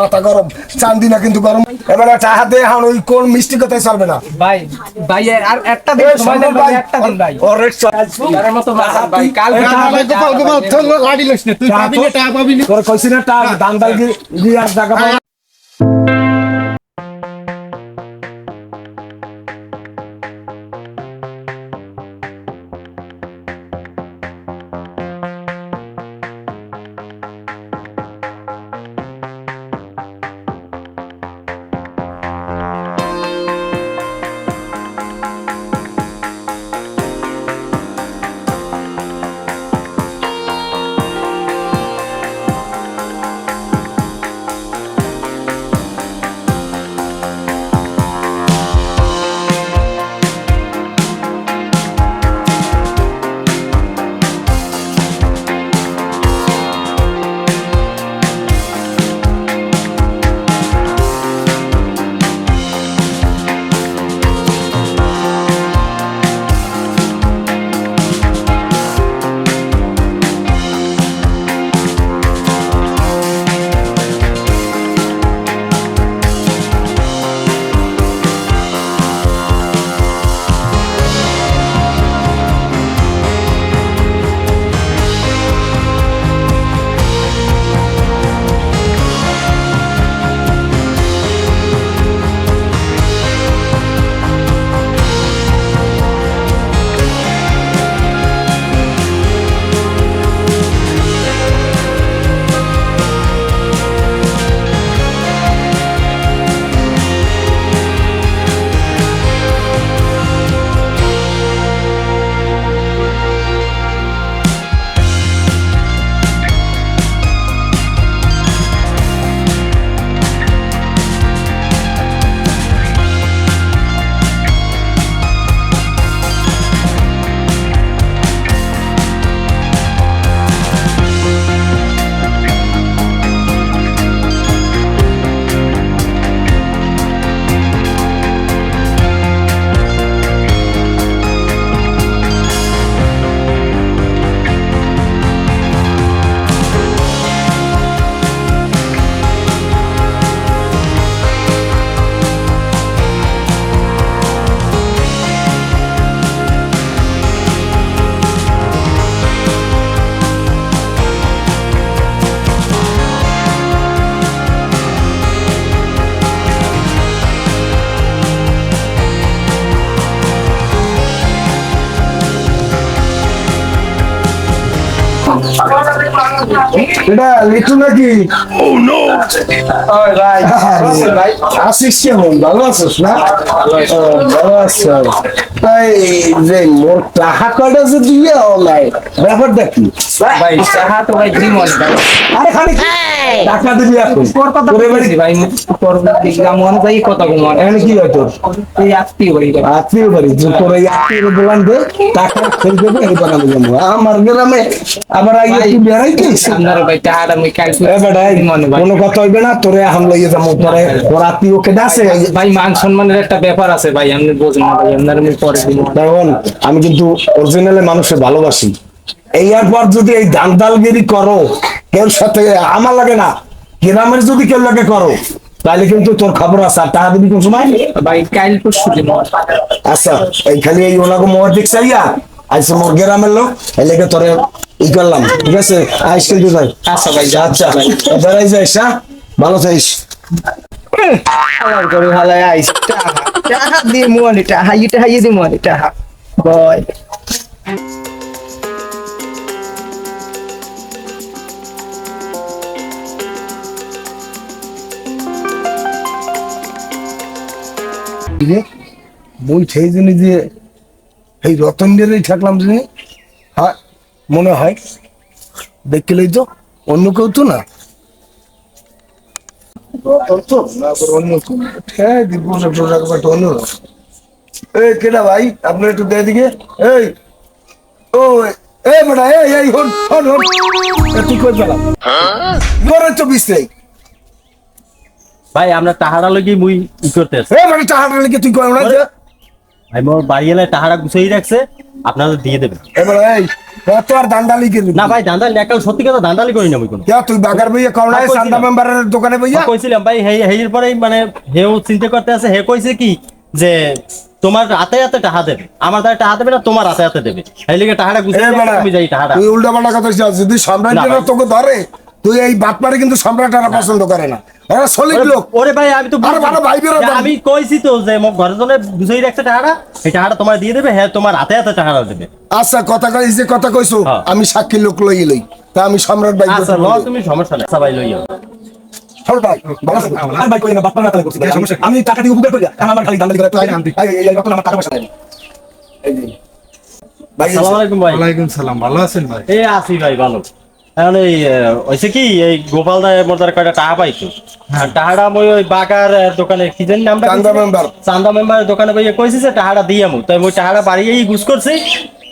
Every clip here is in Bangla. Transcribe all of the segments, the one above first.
মাথা গরম। চান্দি না কিন্তু গরম। এবারে টাহা দে এখন ওই কোন মিষ্টি কথাই চলবে না। ভাই ভাই আর একটা দিন সময় দেন ভাই ভাই, একটা দিন ভাই। ওর রেট তার মতো ভাই কাল এই গোপাল, গোপাল, চল, গাড়ি লইস না, তুই পাবি না, টাহা পাবি না। তোর কইছি না টাহা দান দাল আর টাকা পাবি। এটা লিটু নাকি? ভাই আসিস কেমন ভালো আছিস না? ভালো আছো তাই যে মোর টাকা কয়টা যে দিয়ে নাই। ব্যাপারটা কি। ভাই সাহা তো ভাই জীবন ভাই আরে খালি টাকা দিবি এখন। তোর কথা তোর ভাই তোর দিগা মন যাই কথা মন এখানে কি হয় তোর? এই আত্মীয় ভাই আত্মীয় বাড়ি। তোর এই আত্মীয় বলান দে টাকা খেয়ে দেবে এই বানাবো আমার গ্রামে আবার আগে তুই বেড়াইতিস আপনার ভাই টাহাটা মুই কাল এ বেটাই কোনো কথা হইবে না তোরে এখন লইয়ে যাব তোরে ওর আত্মীয় কেটে আছে। ভাই মান সম্মানের একটা ব্যাপার আছে ভাই আপনি বোঝেন না ভাই আপনার আমি পরে কিন্তু অরিজিনালে মানুষের ভালোবাসি। এই পর যদি এই দান্দালগিরি করো কেউ সাথে আমার লাগে না গ্রামের যদি কেউ লাগে করো তাহলে কিন্তু তোর খবর আছে আর টাকা দিবি কোন সময়? ভাই কাল পরশু আচ্ছা এই খালি এই ওনাকে মোহর দিক চাইয়া আইসে মোর গ্রামের লোক এই লেগে তোরে ই করলাম। ঠিক আছে? আইস কিন্তু যাই। আচ্ছা ভাই যা আচ্ছা। বেড়াই যাইস হ্যাঁ ভালো চাইস করে হালাই আইস টাহা দিয়ে মুয়ালি টাহা ইটা হাইয়ে দি মুয়ালি টাহা। বয়। বই সেই জন্য যে এই রতনদেরই থাকলাম যে হ্যাঁ মনে হয় দেখলেই তো অন্য কেউ তো না। হ্যাঁ। এই কেডা ভাই আপনি একটু দিয়ে দিকে। এই ও এই বেটা এই এই হন হন হন। তুই কই পেলাম ঘরের চব্বিশ নেই। ভাই আমরা টাহারা লগি মুই করতে মানে টাহাটা লেগে তুই না যে ভাই মোর বাড়ি এলে টাহারা গুছাই রাখছে আপনারা দিয়ে দেবেন। এবার এই এত আর দান্দালি কিনবি না ভাই দান্দালি একাল সত্যি কথা দান্দালি করি না কোনো। ইয়া, তুই বাগার বইয়া করোনা কইছিলাম। মেম্বারের দোকানে বইয়া? কইছিলাম ভাই হে হের পরেই মানে হেও চিন্তা করতে আছে হে কইছে কি যে তোমার হাতে হাতে টাকা দেবে আমার তাই টাকা দেবে না তোমার হাতে হাতে দেবে। এই লিগে টাকাটা এ গুছিয়ে তুমি যাই টাকাটা তুই উল্টা পাল্টা কথা যদি সম্রাটের না ভাই। তোকে ধরে। তুই এই বাটপারে কিন্তু সম্রাটেরা পছন্দ করে না। ওরা সলিড লোক। ওরে- ভাই আমি তো আরে ভালো ভাই বেরো আমি কইছি তো যে মোক ঘরের জন্য বুঝাই রাখছে টাকাটা এই টাকাটা তোমার দিয়ে দেবে হ্যাঁ তোমার হাতে হাতে টাকাটা দেবে। আচ্ছা কথা কই যে কথা কইছো হ্যাঁ। আমি সাক্ষী লোক লই লই। তা আমি সম্রাট ভাই আচ্ছা ল তুমি সমস্যা নেই আচ্ছা ভাই লইও ভাই আমি টাকা দিয়ে উপকার করি আমার খালি করে আমার টাকা পয়সা আসসালামু আলাইকুম ওয়ালাইকুম সালাম ভালো আছেন ভাই? এই আছি ভাই ভালো। এখন এই কি এই গোপাল দায় মোদার কয়টা টাহা আর টাকাটা মই ওই বাগার দোকানে কি জানি নামটা চান্দা মেম্বার। চান্দা মেম্বার দোকানে বইয়ে কইছি যে টাকাটা দিয়ে আমু। তাই মই টাকাটা বাড়িয়েই গুছ করছি।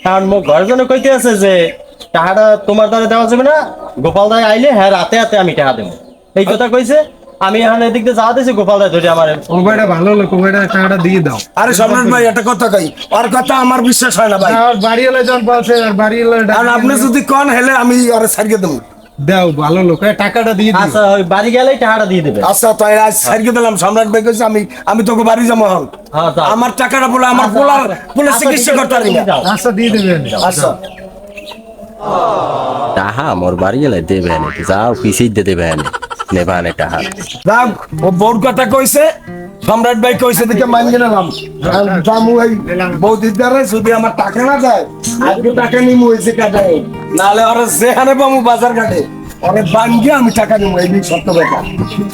কারণ মো জন্য কইতে আছে যে টাকাটা তোমার দ্বারা দেওয়া যাবে না। গোপাল দায় আইলে হ্যাঁ রাতে রাতে আমি টাহা দেবো। এই কথা কইছে। আমি এখন এদিক দিয়ে যাওয়া গোপাল দা ধরে আমার। ওবাইটা ভালো লোক ওবাইটা টাকাটা দিয়ে দাও। আরে সম্রাট ভাই একটা কথা কই ওর কথা আমার বিশ্বাস হয় না ভাই। আর বাড়ি এলে যখন বলছে আর বাড়ি এলে কারণ আপনি যদি কন হেলে আমি ওরে ছাড়িয়ে দেবো। দাও ভালো লোক এই টাকাটা দিয়ে দিও। আচ্ছা ওই বাড়ি গেলেই টাকাটা দিয়ে দেবে। আচ্ছা তাই আজ ছাড়িয়ে দিলাম সম্রাট ভাই কইছে আমি আমি তোকে বাড়ি যাব হন হ্যাঁ, আমার টাকাটা বলে আমার আচ্ছা, পোলার আচ্ছা। পোলার আচ্ছা, চিকিৎসা করতে পারি যাও। আচ্ছা দিয়ে দেবেন আচ্ছা। তাহা মোর বাড়ি এলে দেবে না যাও পিছিয়ে দিয়ে রাগ ও বউর কথা কইছে সম্রাট ভাই কইছে দেখে মানিয়ে নিলাম জামু এই বৌদির দ্বারা যদি আমার টাকা না দেয় আজকে টাকা নিমু হয়েছে কাটায় নাহলে ওরা যেখানে পামু বাজার কাটে ওরে বাঙ্গিয়ে আমি টাকা নিমু এই সত্য ব্যাপার।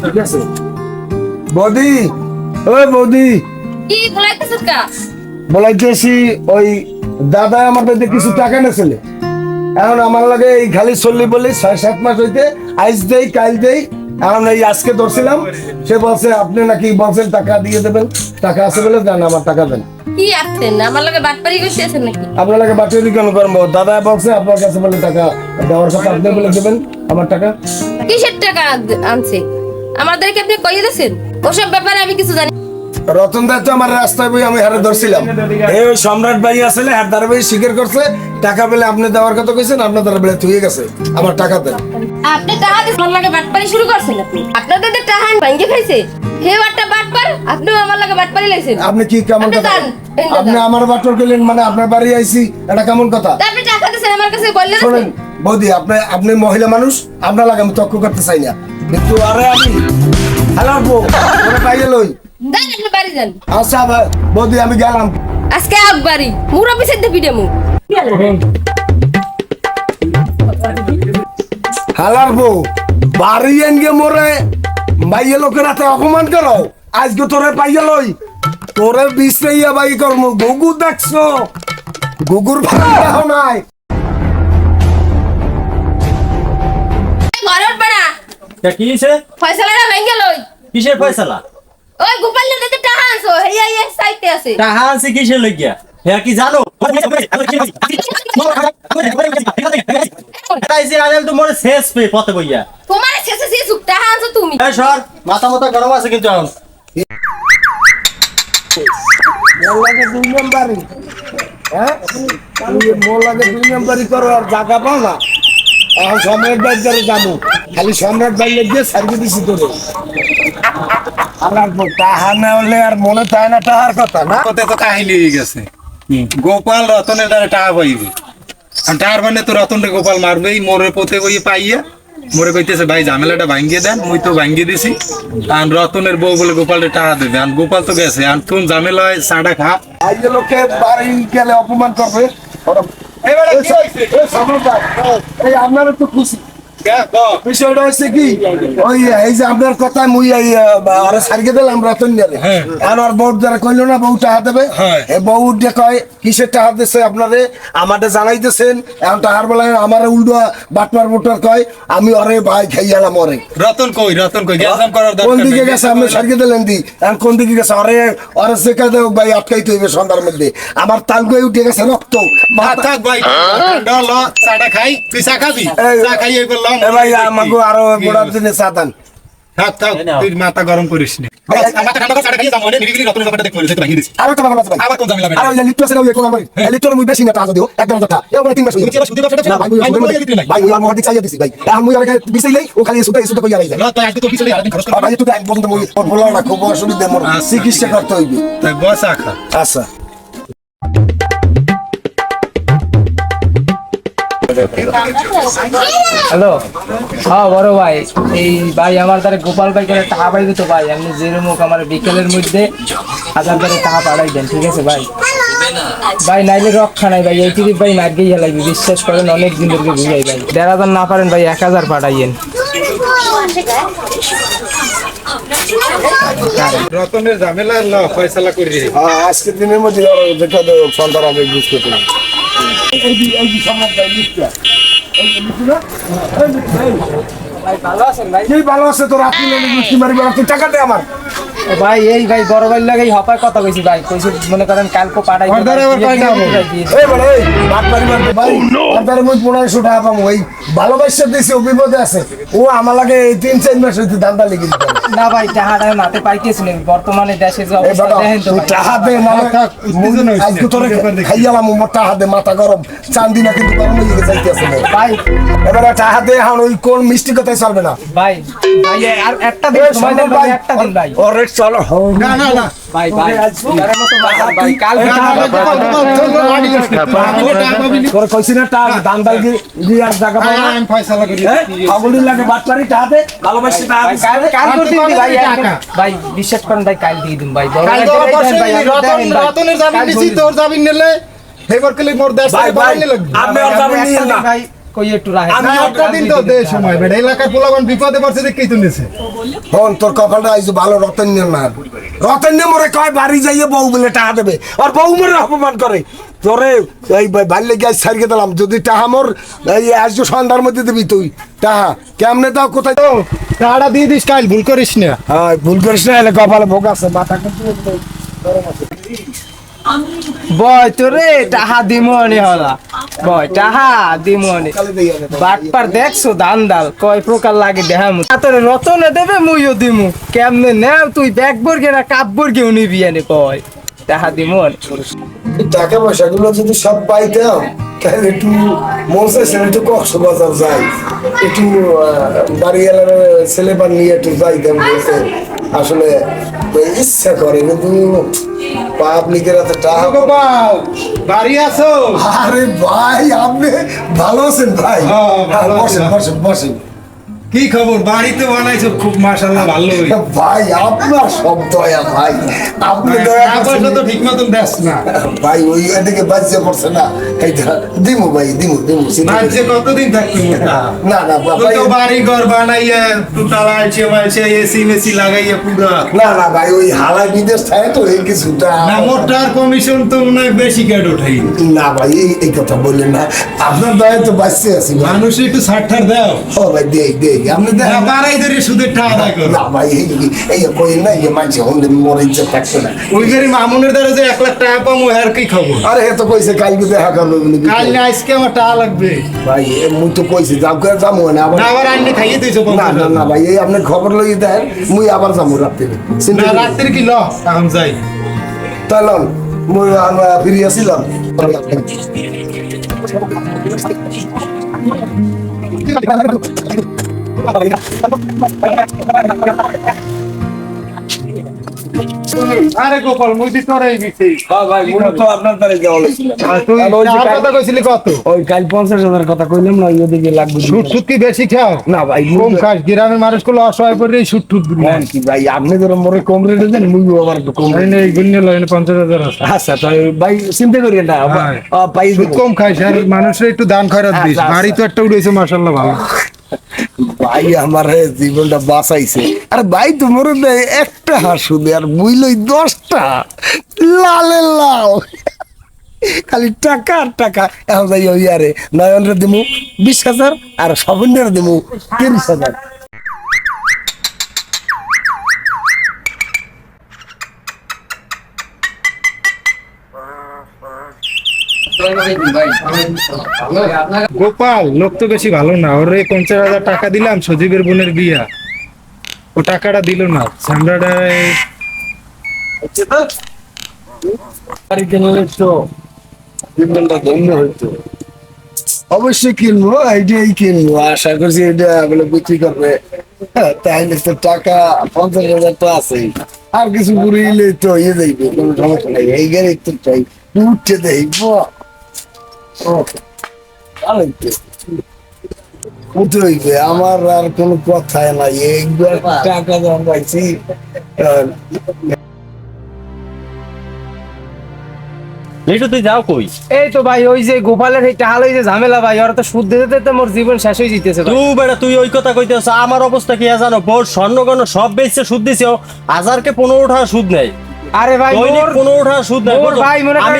ঠিক আছে? বৌদি ওই বৌদি। কি বলাইতেছিস কা? বলাইতেছি ওই দাদা আমার কাছে কিছু টাকা নেছিল এখন আমার লাগে এই খালি চললি বলি ছয় সাত মাস হইতে আইস দেই কাল দেই এখন এই আজকে ধরছিলাম সে বলছে আপনি নাকি বলছেন টাকা দিয়ে দেবেন টাকা আছে বলে দেন আমার টাকা দেন। কি আসছেন আমার লগে বাটপারি করতেছেন নাকি? আপনার লাগে বাটিয়ে কেন করব? দাদা বলছে আপনার কাছে বলে টাকা দেওয়ার কথা আপনি বলে দেবেন আমার টাকা। কিসের টাকা আন- আনছে? আমাদেরকে আপনি কইয়ে দিয়েছেন? ওসব ব্যাপারে আমি কিছু জানি রতন দায় তো আমার রাস্তায় বই আমি হারে ধরছিলাম। এই ওই সম্রাট ভাই আসলে হার ভাই স্বীকার করছে টাকা পেলে আপনি দেওয়ার কথা কইছেন আপনার দ্বারা বেলে তুই গেছে আমার টাকা দেন। আপনি টাকা দিয়ে আমার লাগে বাটপারি শুরু করছেন আপনি? আপনাদের তো টাকা ভাঙ্গে খাইছে হে বাটটা বাটপার আপনিও আমার লাগে বাটপারি লাইছেন। আপনি কি কেমন কথা আপনি আমার বাটর গেলেন মানে আপনার বাড়ি আইছি এটা কেমন কথা? আপনি টাকা দিয়েছেন আমার কাছে বললেন শোনেন বৌদি আপনি আপনি মহিলা মানুষ আপনার লাগে আমি তক্ক করতে চাই না। কিন্তু আরে আমি হ্যালো বউ লই। বাড়ি যান। আচ্ছা বৌদি আমি গেলাম। আজকে আগ বাড়ি মুরা পিছের দিয়ে পিঠে মুখ। হালার বউ বাড়ি এনগে মোরে মাইয়ে লোকের হাতে অপমান করো। আজকে তোরে পাইয়ে লই তোরে বিশ্রাইয়া বাই কর্ম। গুগু দেখছ? গুগুর ভালো নাই। ঘরে উঠবে না তা কি হইছে? ফয়সালাটা ভেঙ্গে লই। কিসের ফয়সালা? ওই গোপালের দিতে টাকা আনছো হেয়া ইয়ে সাইতে আছে। টাকা কিসের লইগিয়া হ্যাঁ কি জানো? শেষ পে পথে বইয়া। তোমার শেষে শেষ টাকা আনছো তুমি। এই সর মাথা মাথা গরম আছে কিন্তু এখন। মোর লাগে দুই নম্বরই। হ্যাঁ? লাগে দুই নম্বরই করো আর জায়গা পাও না। এখন সম্রাট ভাই যাব। খালি সম্রাট ভাই দিয়ে সার্ভিস দিছি তোরে। আমার তাহা না হলে আর মনে থাকে না তাহার কথা না? কত তো কাহিনী হয়ে গেছে। গোপাল রতনের দ্বারা টাকা পাইবে। আর টাকার মানে তো রতনরে গোপাল মারবেই মোরে পথে বই পাইয়া। মোরে কইতেছে ভাই ঝামেলাটা ভাঙ্গিয়ে দেন মুই তো ভাঙ্গিয়ে দিছি। আর রতনের বউ বলে গোপালের টাকা দেবে। আর গোপাল তো গেছে। আর কোন ঝামেলা হয় চাটা খা আজ লোকে বাড়ি গেলে অপমান করবে। আপনারা তো খুশি। বিষয়টা হচ্ছে কি? ওই এই যে আপনার কথা মুই এই আরে সারিকে দিলাম রতন নিয়ে আর ওর বউ যারা কইলো না বউ দেবে। হ্যাঁ। বউ দিয়ে কয় কিসের দিছে আপনারে? আমাদের জানাইতেছেন। এখন বেলায় আমার উল্টো বাটমার বুটার কয় আমি ওরে ভাই খাইয়ালাম ওরে। রতন কই? রতন কই? গ্যাস করার কোন দিকে গেছে? আপনি সারিয়ে দিলেন দি। এখন কোন দিকে গেছে? আরে আরে শেখা দেও ভাই আটকাইতে হইবে সন্ধ্যার মধ্যে। আমার তালগুই উঠে গেছে রক্ত। ভাত থাক ভাই। ঠান্ডা ল চাটা খাই। তুই চা খাবি? চা খাই এই বললাম এ ভাই আমাকে আরও গোড়ার দিনে সাতান থাক থাক মাথা গরম করিস না। চিকিৎসা করতে হইবে। তাই আচ্ছা। হ্যালো। হ্যাঁ বড় ভাই এই ভাই আমার দ্বারা গোপাল ভাই করে টাকা পাই তো ভাই আপনি যেরমুখ আমার বিকেলের মধ্যে হাজার দ্বারা টাকা পাঠাই দেন ঠিক আছে ভাই? ভাই নাইলে রক্ষা নাই ভাই এই টিকিট ভাই মার্গেই লাগবে বিশ্বাস করেন অনেক দিন ধরে বুঝাই ভাই। দেড় হাজার না পারেন ভাই এক হাজার পাঠাইয়েন। রতনের ঝামেলা ফয়সালা করি আজকের দিনের মধ্যে দেখা আমি বুঝতে পারি ভালো আছে তোর আপনি টাকা দে আমার ভাই এই ভাই বড় ভাই লাগে হপায় কথা কইছি ভাই। কইছি মনে করেন কালকে পাঠাই দ্বারা আবার কয় যাব? এই বলে এই বাদ পারি মারতে ভাই আর তার মধ্যে পনেরোশো টাকা পাবো। ওই ভালোবাসা দিয়েছে ও বিপদে আছে। ও আমার লাগে এই তিন চার মাস হইতে দান্দা লেগে। না ভাই টাকাটা নাতে পাইতেছিলেন বর্তমানে দেশের যে অবস্থা দেখেন তো তুই ভাই। টাকা দে না থাক, হইছে। আজকে তোরে খাইয়ালাম মোর টাকা দে মাথা গরম। চান্দি না কিন্তু গরম হয়ে গেছে যাইতেছে ভাই। এবারে টাকা দে এখন ওই কোন মিষ্টি কথাই চলবে না। ভাই ভাই আর একটা দিন সময় দেন একটা দিন ভাই। ওর চলো না না না ভাই ভাই ভাই কাল টাকা তোর কইছি না টাকা দান্দা গিয়ে আর জায়গা আয়, আমি ফয়সালা করি ফাগুলি লাগে বাটপারি টাকা ভালোবাসি টাকা কাল কাল আর করে তুই দিন কবে ভাই টাকা? ভাই বিশ্বাস করেন ভাই কাল দিয়ে দিন ভাই বড় কাল তো ভাই, রতন রতনের জামিন কাল বলি- তোর জামিন নিলে ফেভার করলে মোর দেশ ভাই, ভাই, আপনি ভাই, জামিন একটা না। দিন ভাই কই একটু রাখেন আমি একটা দিন তো দে সময় বেটা এলাকার পোলাবান বিপদে পড়ছে দেখেই তো নিছে হন তোর কপালটা আইছো ভালো রতন না? রতন নিয়ে মরে কয় বাড়ি যাইয়ে বউ বলে টাকা দেবে। আর বউ মরে অপমান করে। তোরে এই বাল্যে গ্যাস ছাড়িয়ে দিলাম। যদি টাহা মোর এই আজ সন্ধ্যার মধ্যে দিবি তুই। টাহা কেমনে দাও কোথায় তো টাকাটা দিয়ে দিস কাল ভুল করিস না। হ্যাঁ ভুল করিস না এলে কপালে ভোগ আছে মাথা বয় তোরে, টাহা দিমনি হলা। বয়, টাহা দিমনি। বাটপার দেখছ দান দাল কয় প্রকার লাগে দেখামু তোরে রতনে দেবে, মুইও দিমু। কেমনে নেও তুই, ব্যাগ বর্গে না কাপ বর্গেও নিবি এনে কয় টাহা দিমন। টাকা পয়সা গুলো যদি সব পাইতাম তাহলে একটু মনসে ছেলে একটু কক্সবাজার যাই। একটু বাড়ি এলার ছেলেবার নিয়ে একটু যাইতাম বলতে। আসলে ইচ্ছা করে কিন্তু পাবলিকের হাতে টাকা বাড়ি আছো? আরে ভাই আপনি ভালো আছেন ভাই? হ্যাঁ, আছি। বসেন বসেন বসেন। কি খবর? বাড়িতে বানাইছো খুব মাশাআল্লাহ ভালো ভাই আপনার সব দয়া ভাই। আপনি দয়া টাকা পয়সা তো ঠিক মতন দেস না। ভাই ওই এদিকে বাজ্যে পড়ছে না। এইটা দিমু ভাই দিমু দিমু কতদিন না না ভাই। তো বাড়ি ঘর বানাইয়া এসি মেসি লাগাইয়া পুরো। না না ভাই ওই হালাই বিদেশ থাকে তো এই কিছুটা না মোটার কমিশন তো মনে হয় বেশি কেট উঠাই না ভাই এই কথা বললেন না। আপনার দয়া তো বাঁচতে আছি মানুষ একটু ষাট ঠাট দাও। ও ভাই দেই দেই। আপনি না দেন বাড়াই ধরে সুদের টাকা আদায় করো। না ভাই এই এই কই না এই মাঝে হলে মোর ইজ্জত থাকছে না। ওই মামুনের দ্বারা যে এক লাখ টাকা পাবো আর কি খবর? আরে হে তো কইছে কালকে দেখা করবে বলে কি কাল না আজকে আমার টাকা লাগবে। ভাই এ মুই তো কইছি যাও করে যাব না আবার আবার আন্নে খাইয়ে না না না ভাই এই আপনি খবর লই দেন মুই আবার যাব রাত্রে। না রাত্রে কি ল? এখন যাই। তাহলে মুই আমরা ফিরে আসিলাম। আরে গোপাল মুই দি তোরাই দিছি ভাই মুই তো আপনার দ্বারা যাওয়া লাগছিল তুই কথা কইছিলি কত? ওই কাল কথা কইলাম না ওইদিকে লাগবে সুট সুট কি বেশি খাও? না ভাই কম খাস গ্রামের অসহায় সুট দিবি। হ্যাঁ কি ভাই আপনি ধরো মোরে কম রেটে দেন মুই আবার এই আছে। আচ্ছা ভাই চিন্তা করি না হ্যাঁ। সুদ কম আর মানুষের একটু দান খয়রাত দিস। আচ্ছা, বাড়ি তো একটা উঠেছে মাশাল্লাহ ভালো। ভাই আমার জীবনটা বাঁচাইছে। আর ভাই, তোমার একটা হাসু দে, আর বুঝলই দশটা। লালে লাল। খালি টাকা আর টাকা। এখন যাই ওই আরে নয়নরে দিমু বিশ হাজার আর সবন্যের দিমু তিরিশ হাজার। গোপাল লোক তো বেশি ভালো না। ওরে পঞ্চাশ হাজার টাকা দিলাম সজীবের বোনের বিয়া। ও টাকাটা দিল না। হইতো অবশ্যই কিনবো এইটাই কিনবো। আশা করছি এটা বলে বিক্রি করবে। হ্যাঁ, তাইলে তো টাকা পঞ্চাশ হাজার তো আছেই। আর কিছু ঘুরিলে তো ইয়ে দেখবে কোনো সমস্যা নেই। এই গাড়ি তো চাই। উঠতে দেখব উঠে আমার আর কোনো কথাই নাই। একবার টাকা লিটু তুই যাও কই? এই তো ভাই ওই যে গোপালের এই টাহাল ওই যে ঝামেলা ভাই ওরা তো সুদ দিতে দিতে মোর জীবন শেষ হয়ে যেতেছে। তুই বেটা তুই ওই কথা কইতেছ আমার অবস্থা কি জানো? বোর স্বর্ণগণ সব বেচছে সুদ দিছে হাজারকে পনেরো টাকা সুদ নেই আরে ভাই দৈনিক মোর- পনেরো টাকা সুদ নেই মোর ভাই মনে আমি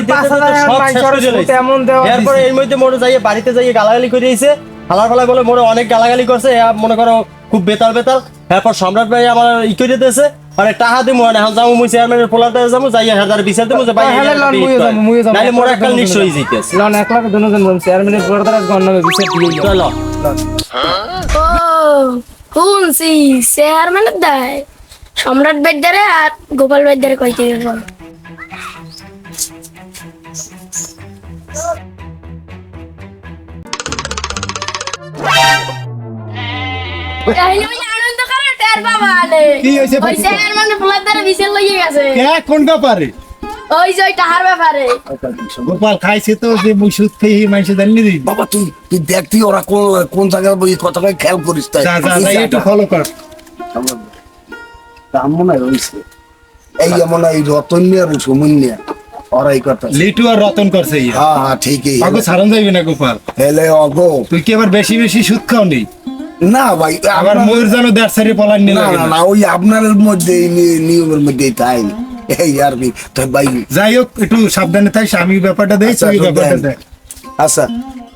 এমন দেওয়া এরপরে এর মধ্যে মনে যাইয়ে বাড়িতে যাইয়ে গালাগালি করে দিয়েছে। হালার ফালাই বলে মনে অনেক গালাগালি করছে মনে করো খুব বেতাল বেতাল। এরপর সম্রাট ভাই আমার ই করে দিয়েছে মানে টাহা দিমু মানে এখন যাব মুই চেয়ারম্যানের পোলাতে যাব যাইয়া হাজার বিচার দেবো যে ভাই হ্যাঁ, লন, মোর লাখ একটা দুজন নিশ্চয়ই জিতেছে লন এক লাখ দুজন বলছি চেয়ারম্যানের পর তারা গণ নামে বিচার দিয়ে। চলো। ও শুনছি চেয়ারম্যানের দায়? সম্রাট বেদ্দারে আর গোপাল বেদ্দারে কইতে কি ওই গেছে। কে? কোন ব্যাপারে? ওই যে টাহার ব্যাপারে। গোপাল খাইছে তো যে মুই সুদ খেয়ে মানুষে জানি দিই বাবা তুই তুই দেখতি ওরা কোন কোন জায়গায় বই কথাটা খেয়াল করিস তাই। একটু ফলো কর। তা মনে হয় রয়েছে। এই এমন এই রতন্যা আর সুমন্যা ওরাই কথা। লিটু আর রতন করছে হ্যাঁ হ্যাঁ ঠিকই। আগে সারন যাইবি না গোপাল। হেলে অগো। তুই কি আবার বেশি বেশি সুদ খাও নি না ভাই আবার ময়ূর যেন দেড়সারি পলান নিয়ে না না ওই আপনার মধ্যে নিয়মের মধ্যে তাই। এই আর কি তাই ভাই। যাই হোক একটু সাবধানে থাই আমি ব্যাপারটা দেই আচ্ছা, তুই ব্যাপারটা। দেখ। আচ্ছা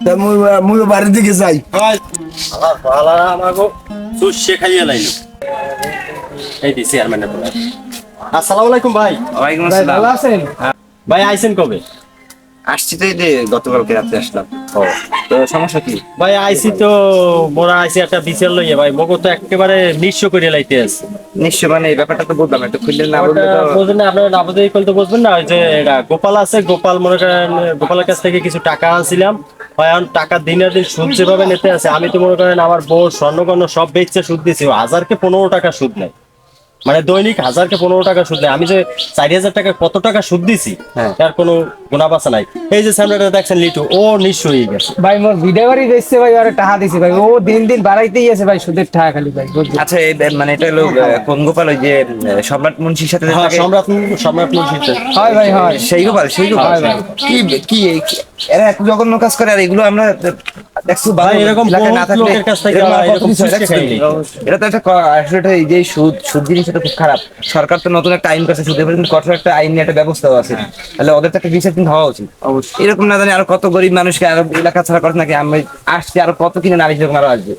তা মুই মুই বাড়ির দিকে যাই। আমাকে সুশে খাইয়ে লাইলো। এই দি চেয়ারম্যানের পোলা আসসালামু আলাইকুম ভাই। ওয়ালাইকুম আসসালাম। ভালো আছেন? ভাই আইছেন কবে? আসছি তো এই যে গতকালকে রাতে আসলাম। ও তো সমস্যা কি? ভাই আইসি তো মোরা আইসি একটা বিচার লইয়ে। ভাই মগো তো একেবারে নিঃস্ব করে লাইতে আছে। নিশ্চয় মানে এই ব্যাপারটা তো বুঝলাম একটু খুললে না বললে তো বুঝলেন না, আপনারা না বুঝবেন না। যে এটা গোপাল আছে গোপাল মনে করেন গোপালের কাছ থেকে কিছু টাকা আনছিলাম। হয় এখন টাকা দিনের দিন সুদ যেভাবে নিতে আছে আমি তো মনে করেন আমার বউ স্বর্ণকর্ণ সব বেচছে সুদ দিয়েছি হাজারকে পনেরো টাকা সুদ নেয়। মানে দৈনিক হাজারকে পনেরো টাকা সুদ নেয় আমি যে চার হাজার টাকা কত টাকা সুদ দিছি হ্যাঁ। তার কোনো গুণাবাসা নাই। এই যে স্যামরাটা দেখছেন লিটু ও হয়ে গেছে। ভাই মোর দেখছে ভাই টাহা দিছে ভাই। ও দিন দিন বাড়াইতেই আছে ভাই সুদের টাকা খালি ভাই আচ্ছা এই মানে এটা হলো কোন গোপাল ওই যে সম্রাট মুন্সির সাথে হ্যাঁ? সম্রাট সম্রাট মুন্সিতে হয় ভাই হয়। সেই গোপাল সেই গোপাল। কি কি এই- এরা এত জঘন্য কাজ করে আর এগুলো আমরা দেখছ ভাই, এরকম না থাকলে আর হয়। এটা তো একটা আসলে এই যে সুদ সুদ জিনিসটা খুব খারাপ। সরকার তো নতুন একটা আইন করছে সুদের কঠোর একটা আইন নিয়ে একটা ব্যবস্থাও আছে। তাহলে ওদের তো একটা কিন্তু হওয়া উচিত। এরকম না জানি আরও কত গরিব মানুষকে আরও এলাকা ছাড়া করে নাকি আমি আসছি আরও কত কিনে নারী যখন আরও আসবে।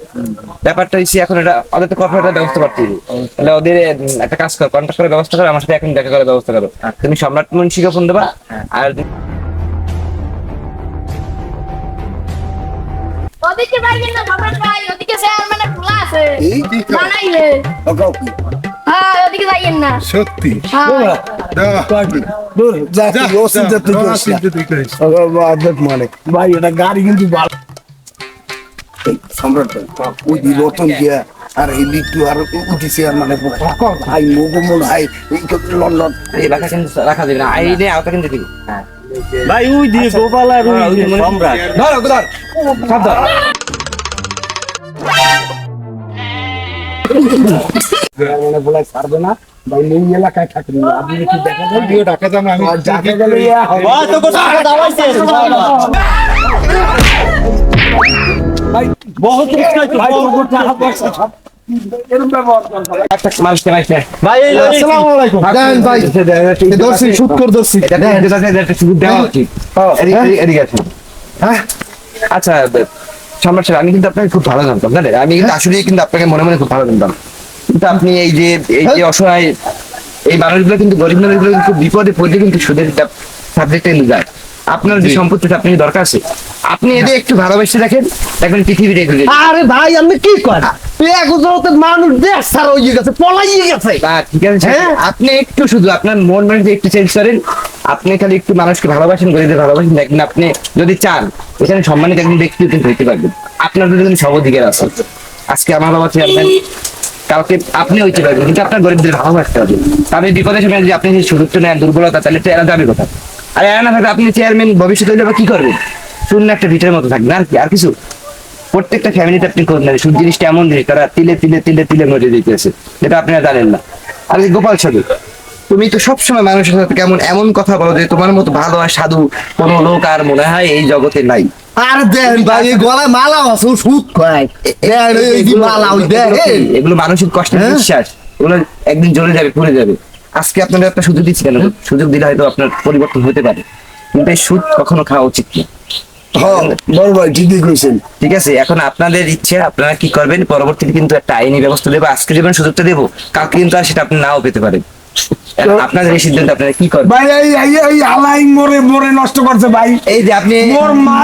ব্যাপারটা হচ্ছে এখন এটা ওদের তো একটা ব্যবস্থা করতে হবে। তাহলে ওদের একটা কাজ কর কন্ট্রাক্ট করে ব্যবস্থা করো আমার সাথে এখন দেখা করে ব্যবস্থা করো। তুমি সম্রাট মুন্সিকে ফোন দেবা আর ওদিকে যাইবেন না সম্রাট ভাই ওদিকে চেয়ারম্যানের ফুলা আছে। এই কি কর? বানাইলে। অগাও কি? হ্যাঁ ওদিকে না। সত্যি? হ্যাঁ। না। ভাই গাড়ি কিন্তু ভালো। সম্রাট ওই রতন গিয়া আর এই লিটু আর উঠিছে আর মানে ভাই মোগো মন ভাই এই রাখা যাবে না। আইনে আওতা কিন্তু দিবি। ভাই ওই দিয়ে গোপাল আর ওই সম্রাট। ধর ধর সব ধর। মানে বলে ছাড়বে না এলাকায় থাকবে না আপনি কি দেখা যায় ভিডিও ডাকা যাম আমি গেলে ইয়া বহুত হ্যাঁ আচ্ছা সম্রাট আমি কিন্তু আপনাকে খুব ভালো জানতাম জানেন আমি কিন্তু আসলে কিন্তু আপনাকে মনে মনে খুব ভালো জানতাম কিন্তু আপনি এই যে এই যে অসহায় এই মানুষগুলো কিন্তু গরিব মানুষগুলো কিন্তু বিপদে পড়লে কিন্তু সুদের সাবজেক্টে নিয়ে যায়। আপনার যে সম্পত্তি আপনি দরকার আছে আপনি এদের একটু ভালোবেসে দেখেন দেখবেন এগিয়ে আরে ভাই আপনি কি করেন একজনের মানুষ দেশ হয়ে গেছে পলাইয়ে গেছে। ঠিক আছে হ্যাঁ। আপনি একটু শুধু আপনার মন মানে একটু চেঞ্জ করেন আপনি খালি একটু মানুষকে ভালোবাসেন গরিবদের ভালোবাসেন দেখবেন আপনি যদি চান এখানে সম্মানিত একজন ব্যক্তি কিন্তু হইতে পারবেন। আপনার যদি সব অধিকার আছে। আজকে আমার বাবা চেয়ারম্যান কালকে আপনি হইতে পারবেন, কিন্তু আপনার গরিবদের ভালোবাসতে হবে। তাদের বিপদের সময় যদি আপনি সেই সুযোগটা নেন, দুর্বলতা, তাহলে তো এরা যাবে কথা আর এরা না থাকলে আপনি চেয়ারম্যান ভবিষ্যতে আবার কি করবেন? শূন্য একটা ভিটের মতো থাকবেন আর কি, আর কিছু? প্রত্যেকটা ফ্যামিলিতে আপনি করুন না সুদ জিনিসটা এমন জিনিস তারা তিলে তিলে তিলে তিলে মরে দিতেছে যেটা আপনারা জানেন না। আর গোপাল সাধু তুমি তো সবসময় মানুষের সাথে কেমন এমন কথা বলো যে তোমার মতো ভালো আর সাধু কোনো লোক আর মনে হয় এই জগতে নাই। আর দেন ভাই গলায় মালা আছে সুদ খায়। দেন এই মালা ওই দেন এগুলো মানুষের কষ্টের হ্যাঁ? বিশ্বাস এগুলো একদিন জ্বলে যাবে পুড়ে যাবে। আজকে আপনাদের একটা সুযোগ দিচ্ছি কেন? সুযোগ দিলে হয়তো আপনার পরিবর্তন হতে পারে। কিন্তু এই সুদ কখনো খাওয়া উচিত না। হ্যাঁ বড় ভাই ঠিকই কইছেন। ঠিক আছে এখন আপনাদের ইচ্ছে আপনারা কি করবেন? পরবর্তীতে কিন্তু একটা আইনি ব্যবস্থা দেবো আজকে যেমন সুযোগটা দেবো কালকে কিন্তু আর সেটা আপনি নাও পেতে পারেন। আপনাদের এই সিদ্ধান্ত আপনারা কি করবেন? ভাই এই এই আলাই মরে মরে নষ্ট করছে ভাই। এই যে আপনি মোর মা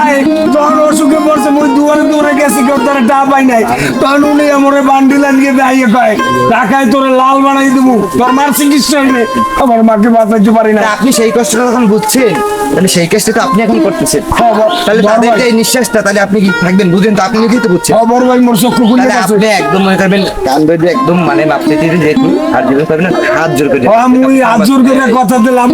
অসুখে পড়ছে মই দুয়ারে দুয়ারে গেছি কেউ তারা টা পাই নাই। তখন উনি আমরে বান্ডিল আনিয়ে দাঁড়িয়ে কয় টাকায় তোরে লাল বানাই দেবো তোর মার চিকিৎসা হইবে আমার মাকে বাঁচাইতে পারি না। আপনি সেই কষ্টটা যখন বুঝছেন? তাহলে সেই কাজটা তো আপনি এখন করতেছেন। হ্যাঁ, তাহলে তাদের যে নিঃশ্বাসটা তাহলে আপনি কি থাকবেন? বুঝেন তো আপনি নিজেই তো বুঝছেন। বড় ভাই মোর চক্ষু খুলে আপনি একদম মনে করবেন কান ধরে একদম মানে দিয়ে যেহেতু আর করবেন হাত জোর করে মুই আজুর করে কথা দিলাম।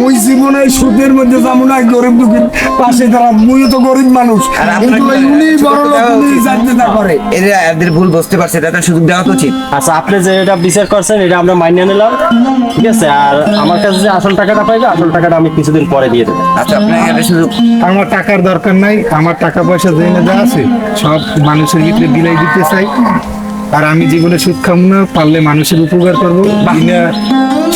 মুই জীবনে সুদের মধ্যে যাব না গরিব দুঃখীর পাশে দাঁড়াম মুইও তো গরিব মানুষ। কিন্তু উনি বড় লোক উনি জানতে না করে এরা এদের ভুল বুঝতে পারছে তাদের সুযোগ দেওয়া উচিত। আচ্ছা আপনি যে এটা বিচার করছেন এটা আমরা মাইনে নিলাম। ঠিক আছে আর আমার কাছে যে আসল টাকাটা পাইবে আসল টাকাটা আমি কিছুদিন পরে দিয়ে দেবো। আচ্ছা সুযোগ। আমার টাকার দরকার নাই আমার টাকা পয়সা জেনে যা আছে সব মানুষের ভিতরে বিলাই দিতে চাই। আর আমি জীবনে সুদ খাব না পারলে মানুষের উপকার করব বিনা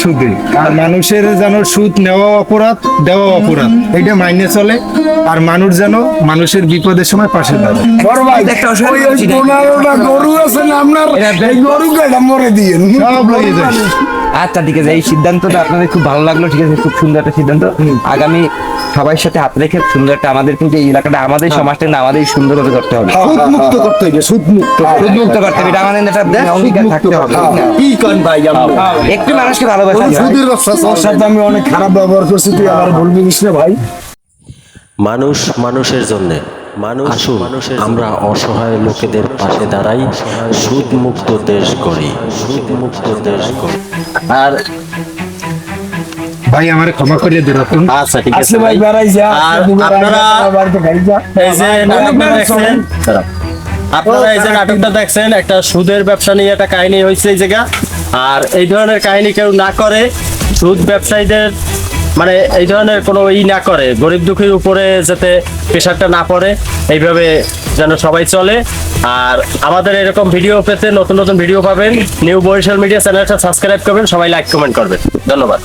সুদে। আর মানুষের যেন সুদ নেওয়া অপরাধ দেওয়া অপরাধ এটা মাইনে চলে। আর মানুষ যেন মানুষের বিপদের সময় পাশে দাঁড়ায়। বড় ভাই গরু আছে আপনার গরু মরে দিয়ে। সব লইয়ে যায় আচ্ছা ঠিক আছে এই সিদ্ধান্তটা আপনাদের খুব ভালো লাগল ঠিক আছে খুব সুন্দর একটা সিদ্ধান্ত। আগামী সবার সাথে হাত রেখে সুন্দর একটা আমাদের কিন্তু এই এলাকাটা আমাদের সমাজটা কিন্তু আমাদের সুন্দরভাবে করতে হবে। সুদ মুক্ত করতে হবে সুদ মুক্ত সুদ মুক্ত করতে হবে এটা আমাদের একটা অঙ্গীকার থাকতে হবে। কি করেন ভাই একটু মানুষকে ভালোবাসা সুদের ব্যবসা সাথে আমি অনেক খারাপ ব্যবহার করছি তুই আমার ভুল বুঝিস না ভাই? মানুষ মানুষের জন্য। মানুষ মানুষের আমরা অসহায় লোকেদের পাশে দাঁড়াই সুদ মুক্ত দেশ করি সুদ মুক্ত দেশ করি আর ভাই আমার ক্ষমা করিয়ে দে রতন আচ্ছা ঠিক আছে ভাই ভাই। বেড়াই যা আপনারা এই যে নাটকটা দেখছেন? আপনারা এই যে নাটকটা দেখছেন একটা সুদের ব্যবসা নিয়ে একটা কাহিনী হয়েছে এই জায়গা। আর এই ধরনের কাহিনী কেউ না করে সুদ ব্যবসায়ীদের মানে এই ধরনের কোনো ই না করে গরিব দুঃখীর উপরে যাতে প্রেশারটা না পড়ে, এইভাবে যেন সবাই চলে। আর আমাদের এরকম ভিডিও পেতে নতুন নতুন ভিডিও পাবেন। নিউ বরিশাল মিডিয়া চ্যানেলটা সাবস্ক্রাইব করবেন, সবাই লাইক কমেন্ট করবেন। ধন্যবাদ।